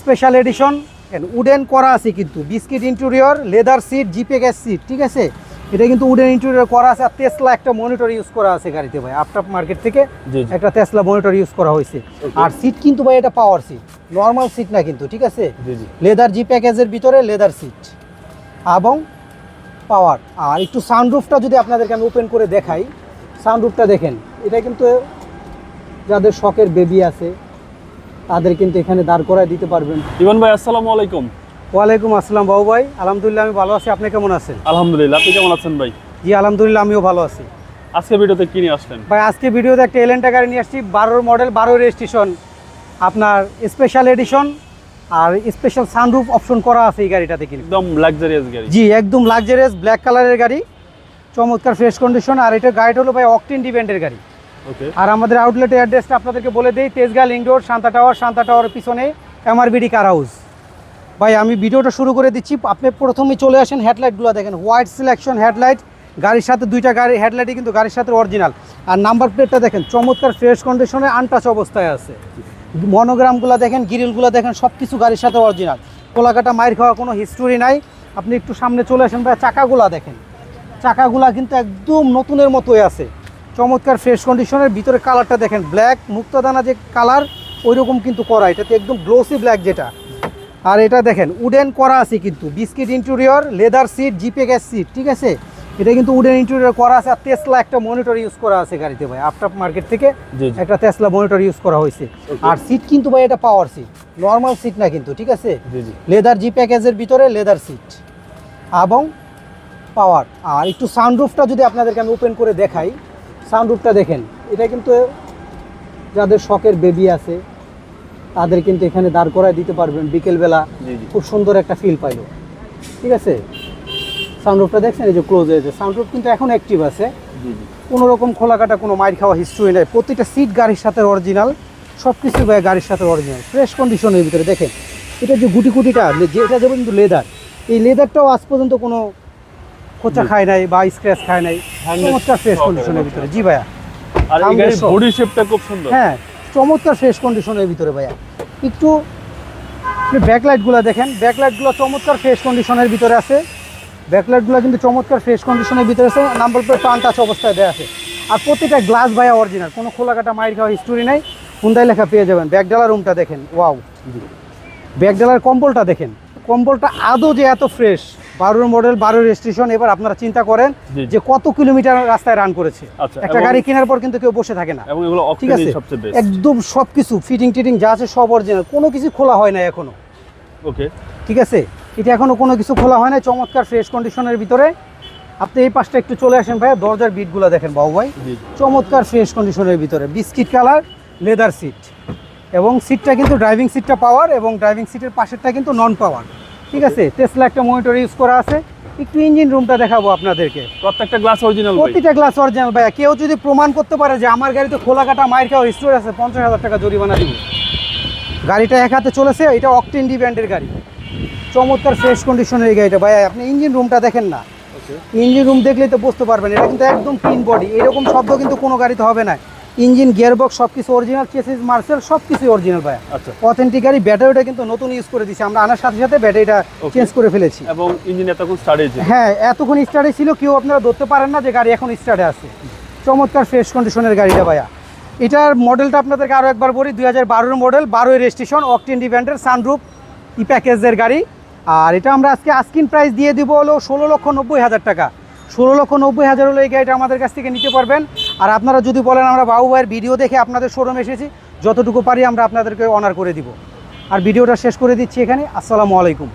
Special edition wooden করা আছে কিন্তু। বিস্কিট ইন্টেরিয়র লেদার সিট জিপে গ্যাস সিট ঠিক আছে? এটা কিন্তু উডেন ইন্টেরিয়র করা আছে আর তেসলা একটা মনিটর ইউজ করা আছে গাড়িতে ভাই আফটার মার্কেট থেকে একটা তেসলা মনিটর ইউজ করা হয়েছে। আর সিট কিন্তু ভাই এটা পাওয়ার সিট নর্মাল সিট না কিন্তু ঠিক আছে? লেদার জি। প্যাকেজের ভিতরে লেদার সিট এবং পাওয়ার আর একটু সানরুফটা যদি আপনাদেরকে আমি ওপেন করে দেখাই সানরুফটা দেখেন এটা কিন্তু যাদের শখের বেবি আছে তাদের কিন্তু এখানে দাঁড় করায় দিতে পারবেন। ইমান ভাই আসসালামু আলাইকুম। ওয়ালাইকুম আসসালাম বাবু ভাই। আলহামদুলিল্লাহ আমি ভালো আছি। আপনি কেমন আছেন? আলহামদুলিল্লাহ আপনি কেমন আছেন ভাই? জি আলহামদুলিল্লাহ আমিও ভালো আছি। আজকে ভিডিওতে কি নিয়ে আসলেন? ভাই আজকে ভিডিওতে একটা এলেন্টা গাড়ি নিয়ে আসছি। বারোর মডেল বারো রেজিস্ট্রেশন আপনার স্পেশাল এডিশন আর স্পেশাল সানরুফ অপশন করা আছে এই গাড়িটাতে কিন্তু। একদম লাক্সারিয়াস গাড়ি। জি একদম লাক্সারিয়াস ব্ল্যাক কালারের গাড়ি। চমৎকার ফ্রেশ কন্ডিশন আর এটা গাড়িটা হলো ভাই অকটেন ডিপেন্ডের গাড়ি। আর আমাদের আউটলেটের অ্যাড্রেসটা আপনাদেরকে বলে দিই Tejgaon link road, Shanta tower Shanta টাওয়ারের পিছনে এমআরবিডি কার হাউস ভাই, আমি ভিডিওটা শুরু করে দিচ্ছি। আপনি প্রথমেই চলে আসেন হেডলাইটগুলো দেখেন হোয়াইট সিলেকশন হেডলাইট গাড়ির সাথে দুইটা গাড়ি হেডলাইটই কিন্তু গাড়ির সাথে অরিজিনাল আর নাম্বার প্লেটটা দেখেন, চমৎকার ফ্রেশ কন্ডিশনে আনটাচ অবস্থায় আছে। মনোগ্রামগুলো দেখেন গ্রিলগুলো দেখেন সব কিছু গাড়ির সাথে অরিজিনাল কোলাকাটা মায়ের খাওয়া কোনো হিস্টোরি নাই। আপনি একটু সামনে চলে আসেন, ভাই, চাকাগুলা দেখেন। চাকাগুলা কিন্তু একদম নতুনের মতোই আছে। চমৎকার ফ্রেশ কন্ডিশনের ভিতরে কালারটা দেখেন ব্ল্যাক মুক্তাদানা যে কালার ওই রকম কিন্তু করা এটাতে একদম গ্লোসি ব্ল্যাক যেটা। আর এটা দেখেন উডেন করা আছে কিন্তু বিস্কিট ইন্টেরিয়র লেদার সিট জিপে গ্যাস সিট ঠিক আছে? এটা কিন্তু উডেন ইন্টেরিয়র করা আছে আর তেসলা একটা মনিটর ইউজ করা আছে গাড়িতে ভাই আফটার মার্কেট থেকে একটা তেসলা মনিটর ইউজ করা হয়েছে। আর সিট কিন্তু ভাই এটা পাওয়ার সিট নর্মাল সিট না কিন্তু ঠিক আছে? লেদার জি। প্যাকেজের ভিতরে লেদার সিট এবং পাওয়ার আর একটু সানরুফটা যদি আপনাদেরকে আমি ওপেন করে দেখাই সানরুফটা দেখেন। এটা কিন্তু যাদের শখের বেবি আছে তাদের কিন্তু এখানে দাঁড় করায় দিতে পারবেন বিকেলবেলা। খুব সুন্দর একটা ফিল পাইলো। ঠিক আছে? সানরুফটা দেখছেন? এই যে ক্লোজ হয়েছে। সানরুফ কিন্তু এখন অ্যাক্টিভ আছে। কোনো রকম খোলাকাটা কোনো মাইর খাওয়া হিস্ট্রি নেই। প্রতিটা সিট গাড়ির সাথে অরিজিনাল সব কিছু গাড়ির সাথে অরিজিনাল ফ্রেশ কন্ডিশনের ভিতরে। দেখেন এটা যে গুটি গুটিটা যে এটা যেমন কিন্তু লেদার এই লেদারটাও আজ পর্যন্ত কোনো খোঁচা খায় নাই বা স্ক্র্যাচ খায় নাই চমৎকার ফ্রেশ কন্ডিশনের ভিতরে। জি ভাইয়া। আর এই গাড়ির বডি শেপটা খুব সুন্দর। হ্যাঁ চমৎকার ফ্রেশ কন্ডিশনের ভিতরে ভাইয়া। একটু ব্যাকলাইটগুলো দেখেন। ব্যাকলাইটগুলো চমৎকার ফ্রেশ কন্ডিশনের ভিতরে আছে। ব্যাকলাইটগুলো কিন্তু চমৎকার ফ্রেশ কন্ডিশনের ভিতরে আছে। নাম্বার প্লেট টান টাচ অবস্থায় দেওয়া আছে। আর প্রতিটা গ্লাস ভাইয়া অরিজিনাল কোনো খোলা কাটা মাইর খাওয়া হিস্টোরি নাই। হুন্দাই লেখা পেয়ে যাবেন। ব্যাকডালার রুমটা দেখেন। ওয়াও ব্যাকডালার কম্বলটা দেখেন। কম্বলটা আদৌ যে এত ফ্রেশ বারোর মডেল বারো রেজিস্ট্রেশন এবার আপনারা চিন্তা করেন। যে কত কিলোমিটার রাস্তায় রান করেছে। আচ্ছা, একটা গাড়ি কেনার পর কিন্তু কেউ বসে থাকে না। ঠিক আছে? একদম সবকিছু ফিটিং টিটিং যা আছে সব অরিজিনাল কোনো কিছু খোলা হয় না এখনও। ওকে ঠিক আছে? এটা এখনও কোনো কিছু খোলা হয় না চমৎকার ফ্রেশ কন্ডিশনের ভিতরে। আপনি এই পাশটা একটু চলে আসেন ভাই দরজার বিটগুলো দেখেন বাবু ভাই। চমৎকার ফ্রেশ কন্ডিশনের ভিতরে। বিস্কিট কালার লেদার সিট এবং সিটটা কিন্তু ড্রাইভিং সিটটা পাওয়ার এবং ড্রাইভিং সিটের পাশেরটা কিন্তু নন পাওয়ার ঠিক আছে টেসলা একটা মনিটর ইউজ করা আছে। একটু ইঞ্জিন রুমটা দেখাবো আপনাদেরকে। প্রত্যেকটা গ্লাস অরিজিনাল প্রতিটা গ্লাস অরিজিনাল ভাইয়া। কেউ যদি প্রমাণ করতে পারে যে আমার গাড়িতে খোলা কাটা মাইর খাওয়া হিস্টোরি আছে পঞ্চাশ হাজার টাকা জরিমানা দিব। গাড়িটা এক হাতে চলেছে এটা অকটেন ডি ব্যান্ডের গাড়ি। চমৎকার ফ্রেশ কন্ডিশনের এই গাড়িটা। ভাইয়া আপনি ইঞ্জিন রুমটা দেখেন না। ইঞ্জিন রুম দেখলেই তো বুঝতে পারবেন এটা কিন্তু একদম ক্লিন বডি এরকম শব্দ কিন্তু কোনো গাড়িতে হবে না। ইঞ্জিন গিয়ারবক্স সব কিছু অরিজিনাল চেসিস মার্সেল সব কিছুই অরিজিনাল আচ্ছা। অথেন্টিক গাড়ি ব্যাটারিটা কিন্তু নতুন ইউজ করে দিছি। আমরা আনার সাথে সাথে ব্যাটারিটা চেঞ্জ করে ফেলেছি। এবং ইঞ্জিন এতক্ষণ স্টার্ট হ্যাঁ এতক্ষণ স্টার্টে ছিল কেউ আপনারা ধরতে পারেন না যে গাড়ি এখন স্টার্টে আছে। চমৎকার ফ্রেশ কন্ডিশনের গাড়িটা ভাইয়া। এটার মডেলটা আপনাদেরকে আরও একবার বলি দুই হাজার বারোর মডেল বারোই রেজিস্ট্রেশন অকটেন ডিভেন্ডের সানরুপ ই প্যাকেজের গাড়ি। আর এটা আমরা আজকে আস্কিন প্রাইস দিয়ে দিব হলো ষোলো লক্ষ নব্বই হাজার টাকা। ষোলো লক্ষ নব্বই হাজার হলো এই গাড়িটা আমাদের কাছ থেকে নিতে পারবেন। আর আপনারা যদি বলেন আমরা বাবু ভাইয়ের ভিডিও দেখে আপনাদের শোরুম এসেছি, যতটুকু পারি আমরা আপনাদেরকে অনার করে দিব। আর ভিডিওটা শেষ করে দিচ্ছি এখানে। আসসালামু আলাইকুম।